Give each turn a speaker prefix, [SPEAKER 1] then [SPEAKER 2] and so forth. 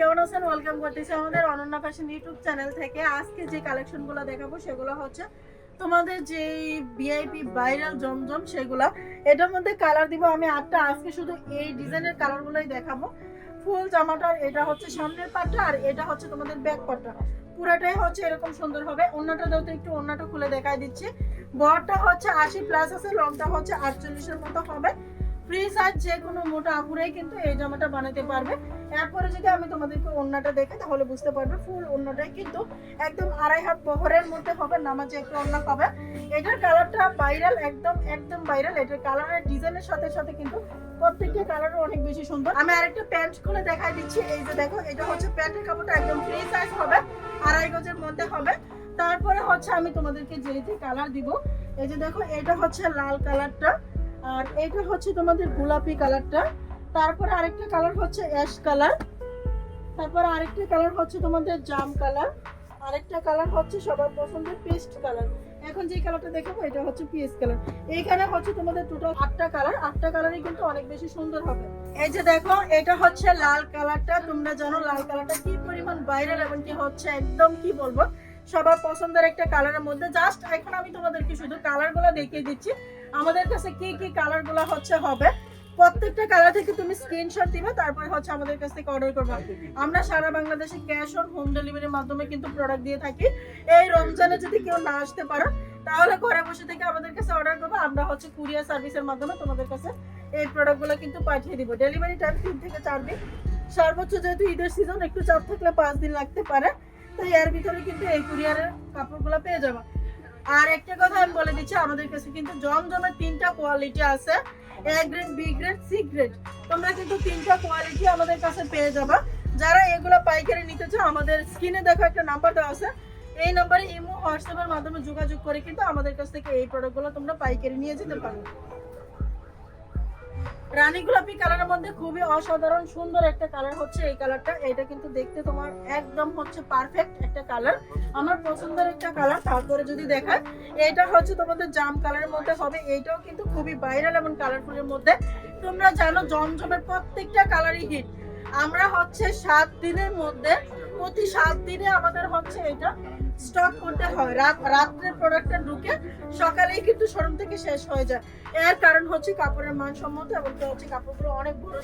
[SPEAKER 1] কেমন আছেন? ওয়েলকাম করতেছি আমাদের অনন্যা ফ্যাশন ইউটিউব চ্যানেল থেকে। আজকে যে কালেকশনগুলো দেখাবো সেগুলো হচ্ছে তোমাদের যে ভাইরাল জমজম এটার মধ্যে কালার দিব আমি আটটা। আজকে শুধু এই ডিজাইনের কালারগুলোই দেখাবো। ফুল জামাটার এটা হচ্ছে সামনের পাটটা আর এটা হচ্ছে তোমাদের ব্যাক পাটটা। পুরাটাই হচ্ছে এরকম সুন্দর হবে। অন্যটা দাও তো একটু অন্যটা খুলে দেখাই দিচ্ছি। বড়টা হচ্ছে আশি প্লাস আছে লংটা হচ্ছে আটচল্লিশের মতো হবে। ফ্রি সাইজ যে কোনো মোটা আপুরাই কিন্তু এই জামাটা বানাতে পারবে। এরপরে যদি আমি তোমাদেরকে ওন্নাটা দেখে, তাহলে বুঝতে পারবে ফুল ওন্নাটাই কিন্তু একদম আড়াই হাত বহরের মধ্যে হবে, নামাজে একটু ওন্না হবে। এটার কালারটা ভাইরাল একদম একদম ভাইরাল এটার কালারের ডিজাইনের সাথে সাথে কিন্তু প্রত্যেকটা কালারও অনেক বেশি সুন্দর। আমি আরেকটা প্যান্ট খুলে দেখাই দিচ্ছি। এই যে দেখো, এটা হচ্ছে প্যান্টের কাপড়টা একদম ফ্রি সাইজ হবে, আড়াই গজের মধ্যে হবে। তারপরে হচ্ছে আমি তোমাদেরকে যে যে কালার দিব, এই যে দেখো, এটা হচ্ছে লাল কালারটা আর এটা হচ্ছে তোমাদের গোলাপি কালারটা। তারপরে আরেকটা কালার হচ্ছে অ্যাশ কালার। তারপরে আরেকটা কালার হচ্ছে তোমাদের জাম কালার। আরেকটা কালার হচ্ছে সবার পছন্দের পেস্ট কালার। এখন যে কালারটা দেখাবো, এটা হচ্ছে পিএস কালার। এইখানে হচ্ছে তোমাদের টোটাল আটটা কালার। আটটা কালারই কিন্তু অনেক বেশি সুন্দর হবে। এই যে দেখো, এটা হচ্ছে লাল কালারটা। তোমরা জানো লাল কালারটা কি পরিমাণ ভাইরাল এবং কি হচ্ছে একদম কি বলব? সবার পছন্দের একটা কালারের মধ্যে। জাস্ট এখন আমি তোমাদেরকে শুধু কালারগুলো দেখিয়ে দিচ্ছি। আমাদের কাছে কি কি কালারগুলো হচ্ছে হবে? প্রত্যেকটা কালার থেকে তুমি স্ক্রিনশট দিবে, তারপরে হচ্ছে আমাদের কাছ থেকে অর্ডার করবে। আমরা সারা বাংলাদেশে ক্যাশ অন হোম ডেলিভারির মাধ্যমে কিন্তু প্রোডাক্ট দিয়ে থাকি। এই রমজানে যদি কেউ না আসতে পারো, তাহলে ঘরে বসে থেকে আমাদের কাছে অর্ডার করবে। আমরা হচ্ছে কুরিয়ার সার্ভিসের মাধ্যমে তোমাদের কাছে এই প্রোডাক্টগুলো কিন্তু পাঠিয়ে দিব। ডেলিভারি টাইম তিন থেকে চার দিন। সর্বোচ্চ যেহেতু ঈদের সিজন একটু চাপ থাকলে পাঁচ দিন লাগতে পারে। তাই এর ভিতরে কিন্তু এই কুরিয়ারের কাপড়গুলো পেয়ে যাবে। আর একটা কথা আমি বলে দিচ্ছি, আমাদের কাছে কিন্তু জমজমের তিনটা কোয়ালিটি আছে। A grade B grade C grade তোমরা কিন্তু তিনটা কোয়ালিটি আমাদের কাছে পেয়ে যাবা। যারা এগুলো পাইকারি নিতে চাও, আমাদের স্ক্রিনে দেখো একটা নাম্বার দেওয়া আছে। এই নাম্বারে ইমো হোয়াটসঅ্যাপের মাধ্যমে যোগাযোগ করে কিন্তু আমাদের কাছ থেকে এই প্রোডাক্টগুলো তোমরা পাইকারি নিয়ে যেতে পারো। রানী গোলাপি কালারের মধ্যে খুবই অসাধারণ, সুন্দর একটা কালার হচ্ছে এই কালারটা এটা কিন্তু দেখতে তোমার একদম হচ্ছে পারফেক্ট একটা কালার আমার পছন্দের একটা কালার তারপরে যদি দেখায়, এটা হচ্ছে তোমাদের জাম কালারের মধ্যে হবে। এইটাও কিন্তু খুবই ভাইরাল এবং কালারফুলের মধ্যে। তোমরা জানো জমজমের প্রত্যেকটা কালারই হিট আমরা হচ্ছে সাত দিনের মধ্যে প্রতি সাত দিনে আমাদের হচ্ছে এটা স্টক করতে হয়। রাত রাত্রে প্রোডাক্টটা ঢুকে সকালেই কিন্তু শোরুম থেকে শেষ হয়ে যায়। এর কারণ হচ্ছে কাপড়ের মানসম্মত এবং হচ্ছে কাপড়গুলো অনেক বড়